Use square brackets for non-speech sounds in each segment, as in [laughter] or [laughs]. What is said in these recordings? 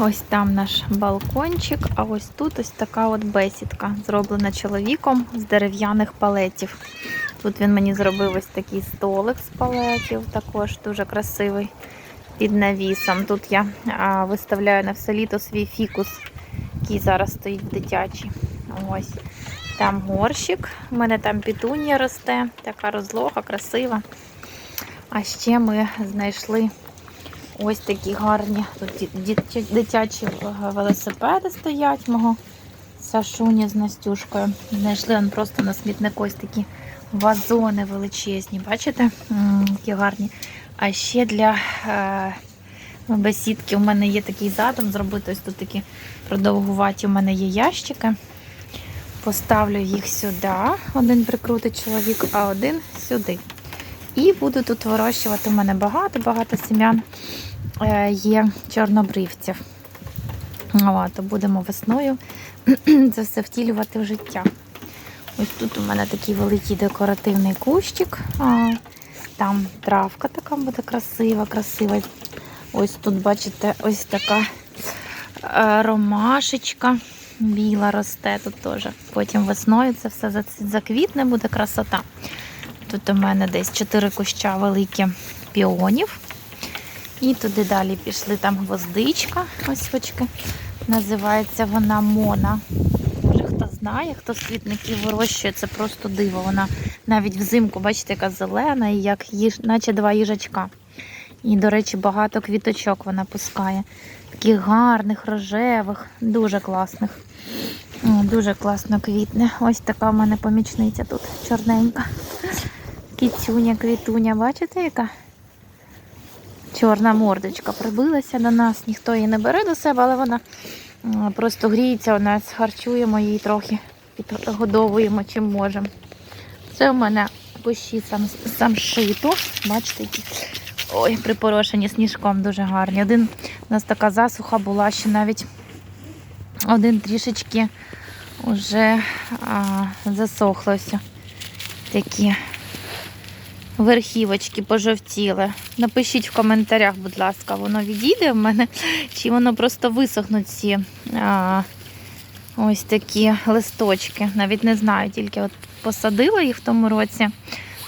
ось там наш балкончик, а ось тут ось така от бесідка, зроблена чоловіком з дерев'яних палетів. Тут він мені зробив ось такий столик з палетів, також дуже красивий під навісом. Тут я виставляю на все літо свій фікус, який зараз стоїть в дитячій. Ось там горщик. У мене там пітунія росте, така розлога, красива. А ще ми знайшли ось такі гарні тут дитячі велосипеди стоять мого Сашуні з Настюшкою. Знайшли он просто на смітнику ось такі вазони величезні. Бачите? Які гарні. А ще для е, бесідки у мене є такий задум зробити. Ось тут такі продовгуваті у мене є ящики. Поставлю їх сюди. Один прикрутить чоловік, а один сюди. І буду тут вирощувати. У мене багато-багато сім'ян е, є чорнобривців. То будемо весною [clears throat] це все втілювати в життя. Ось тут у мене такий великий декоративний кущик. Там травка така буде красива, красива. Ось тут, бачите, ось така е, ромашечка біла росте тут теж. Потім весною це все заквітне, буде красота. Тут у мене десь 4 куща великі піонів. І туди далі пішли там гвоздичка, ось очки. Називається вона Мона. Може, хто знає, хто світників вирощує, це просто диво. Вона навіть взимку, бачите, яка зелена, і як їж, наче два їжачка. І, до речі, багато квіточок вона пускає. Таких гарних, рожевих, дуже класних. Дуже класно квітне. Ось така в мене помічниця тут чорненька. Кіцюня, квітуня, бачите, яка? Чорна мордочка прибилася до нас, ніхто її не бере до себе, але вона просто гріється у нас, харчуємо її трохи, підгодовуємо чим можемо. Це у мене кущі сам, самшиту. Бачите, які ой, припорошені сніжком дуже гарні. Один у нас така засуха була, що навіть один трішечки вже засохлося. Такі верхівочки пожовтіли. Напишіть в коментарях, будь ласка, воно відійде в мене, чи воно просто висохнуть ці а, ось такі листочки. Навіть не знаю, тільки от посадила їх в тому році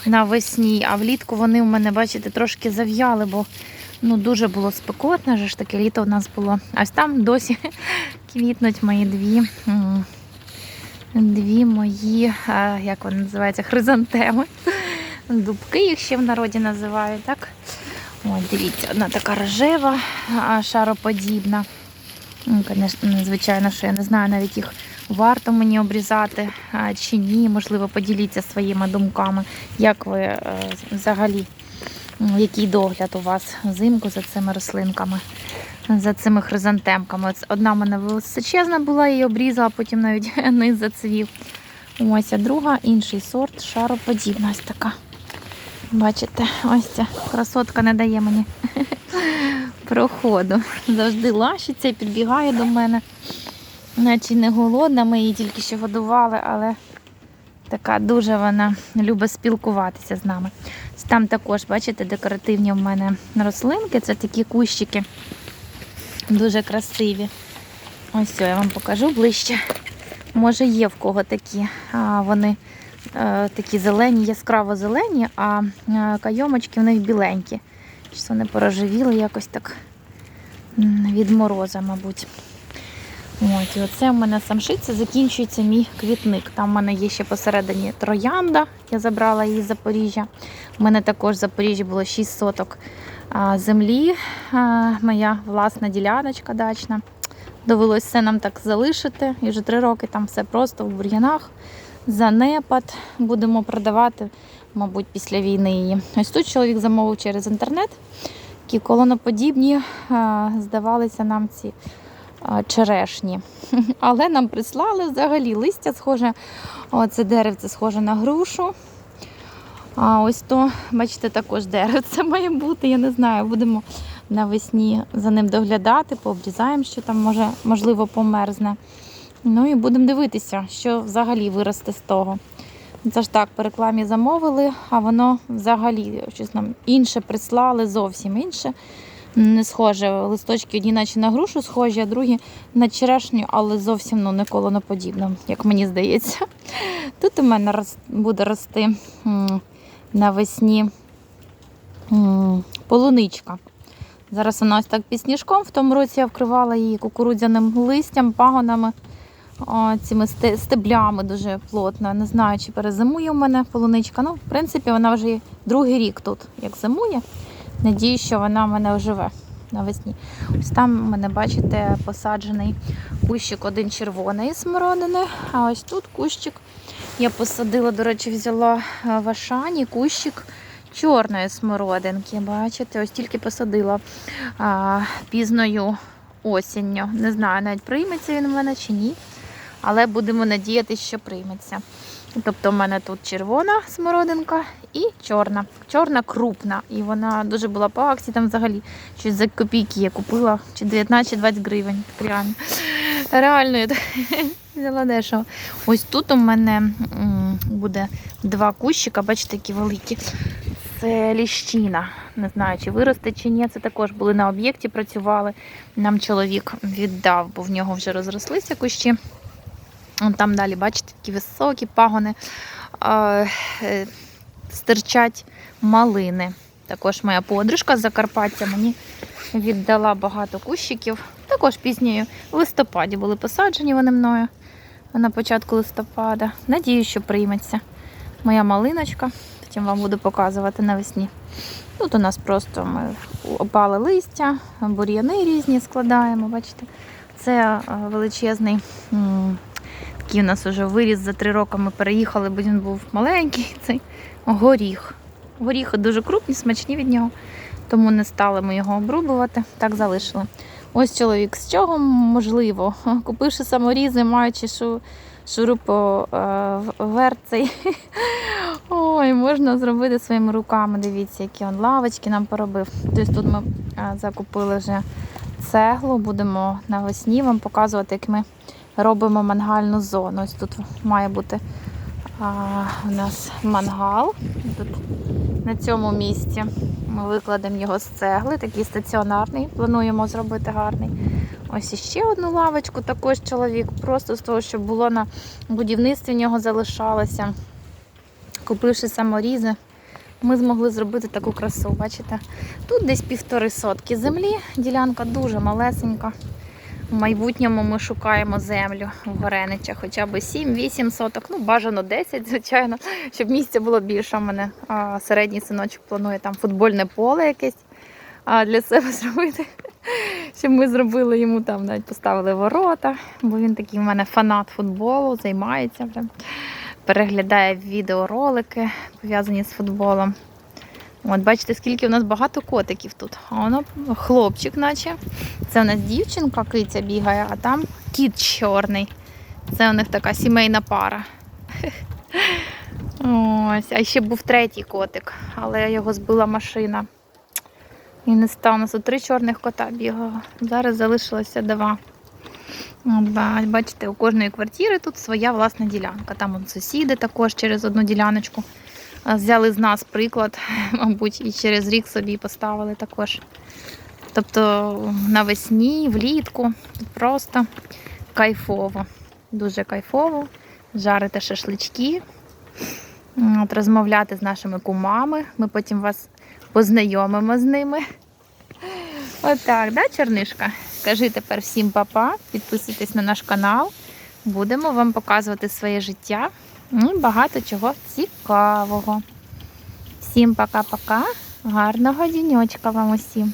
навесні, а влітку вони у мене, бачите, трошки зав'яли, бо ну, дуже було спекотне, же ж таке літо у нас було. А Ось там досі [laughs] квітнуть мої дві. Дві мої, як вони називаються, хризантеми. Дубки їх ще в народі називають, так? Ось, дивіться, одна така рожева, шароподібна. Ну, звичайно, що я не знаю, навіть їх варто мені обрізати чи ні. Можливо, поділіться своїми думками, як ви е, взагалі, який догляд у вас взимку за цими рослинками, за цими хризантемками. Одна в мене височезна була, її обрізала, потім навіть [laughs] низ зацвів. Ось, а друга інший сорт, шароподібна ось така. Бачите, ось ця красотка не дає мені [laughs] проходу. Завжди лащиться і підбігає до мене. Наче не голодна, ми її тільки що годували, але така дуже вона любить спілкуватися з нами. Там також, бачите, декоративні в мене рослинки, це такі кущики дуже красиві. Ось я вам покажу ближче. Може, є в кого такі. А, вони такі зелені, яскраво зелені, а е, кайомочки в них біленькі. Щось вони порожевіли якось так від мороза, мабуть. От, і оце в мене самшиця, закінчується мій квітник. Там в мене є ще посередині троянда, я забрала її з Запоріжжя. У мене також в Запоріжжі було 6 соток землі, моя власна діляночка дачна. Довелося все нам так залишити. І вже три роки там все просто в бур'янах. Занепад. Будемо продавати, мабуть, після війни її. Ось тут чоловік замовив через інтернет. Такі колоноподібні, здавалися нам ці черешні. [laughs] Але нам прислали взагалі листя схоже. Оце деревце схоже на грушу. А ось то, бачите, також деревце [laughs] має бути. Я не знаю, будемо навесні за ним доглядати, пообрізаємо, що там може, можливо померзне. Ну і будемо дивитися, що взагалі виросте з того. Це ж так, по рекламі замовили, а воно взагалі щось нам інше прислали, зовсім інше. не схоже. Листочки одні наче на грушу схожі, а другі на черешню, але зовсім ну, не колоноподібно, як мені здається. Тут у мене буде рости навесні полуничка. Зараз вона ось так під сніжком. В тому році я вкривала її кукурудзяним листям, пагонами, цими стеблями дуже плотно. Не знаю, чи перезимує у мене полуничка. Ну, в принципі, вона вже другий рік тут, як зимує. Надію, що вона в мене оживе навесні. Ось там мене, бачите, посаджений кущик один червоної смородини, а ось тут кущик. Я посадила, до речі, взяла е, в Ашані кущик чорної смородинки. Бачите, ось тільки посадила а, пізною осінню. Не знаю, навіть прийметься він у мене чи ні. Але будемо надіятися, що прийметься. Тобто в мене тут червона смородинка і чорна. Чорна крупна. І вона дуже була по акції, там взагалі щось за копійки я купила, чи 19, чи 20 гривень. Реально. Реально, я [laughs] взяла дешево. Ось тут у мене буде два кущика, бачите, які великі. Це ліщина. Не знаю, чи виросте, чи ні. Це також були на об'єкті, працювали. Нам чоловік віддав, бо в нього вже розрослися кущі. Вон Там далі, бачите, такі високі пагони. Е, стирчать малини. Також моя подружка з Закарпаття мені віддала багато кущиків. Також пізньою в листопаді були посаджені вони мною на початку листопада. Надію, що прийметься моя малиночка. Потім вам буду показувати навесні. Тут у нас просто ми опали листя, бур'яни різні складаємо. Бачите, це е, величезний. М, Такий у нас вже виріс за три роки. Ми переїхали, бо він був маленький. [laughs] Цей горіх. Горіхи дуже крупні, смачні від нього, тому не стали ми його обрубувати, так залишили. Ось чоловік з чого можливо, [laughs] купивши саморізи, маючи шу, шуруповерт цей. [laughs] Ой, можна зробити своїми руками. Дивіться, які он лавочки нам поробив. Тобто тут ми закупили вже цеглу, будемо навесні вам показувати, як ми робимо мангальну зону. Ось тут має бути а, у нас мангал. Тут на цьому місці ми викладемо його з цегли, такий стаціонарний. Плануємо зробити гарний. Ось іще одну лавочку. Також чоловік, просто з того, що було на будівництві, в нього залишалося. Купивши саморізи, ми змогли зробити таку красу. Бачите? Тут десь півтори сотки землі, ділянка дуже малесенька. В майбутньому ми шукаємо землю в Гореничах, хоча б 7-8 соток, ну бажано 10, звичайно, щоб місця було більше. У мене а, середній синочок планує там футбольне поле якесь для себе [laughs] зробити. Щоб ми зробили йому там, навіть поставили ворота, бо він такий в мене фанат футболу, займається вже, переглядає відеоролики, пов'язані з футболом. От, бачите, скільки у нас багато котиків тут. А воно хлопчик, наче. Це у нас дівчинка, киця бігає, а там кіт чорний. Це у них така сімейна пара. [laughs] Ось, а ще був третій котик, але його збила машина. І не став. У нас три чорних кота бігало. Зараз залишилося два. От, бачите, у кожної квартири тут своя власна ділянка. Там сусіди також через одну діляночку. Взяли з нас приклад, [laughs] мабуть, і через рік собі поставили також. Тобто навесні, влітку просто кайфово. Дуже кайфово. Жарити шашлички, от, розмовляти з нашими кумами. Ми потім вас познайомимо з ними. [laughs] Отак, да, Чорнишка? Кажи тепер всім папа, підписуйтесь на наш канал. Будемо вам показувати своє життя і багато чого цікавого. Всім пока-пока. Гарного діньочка вам усім.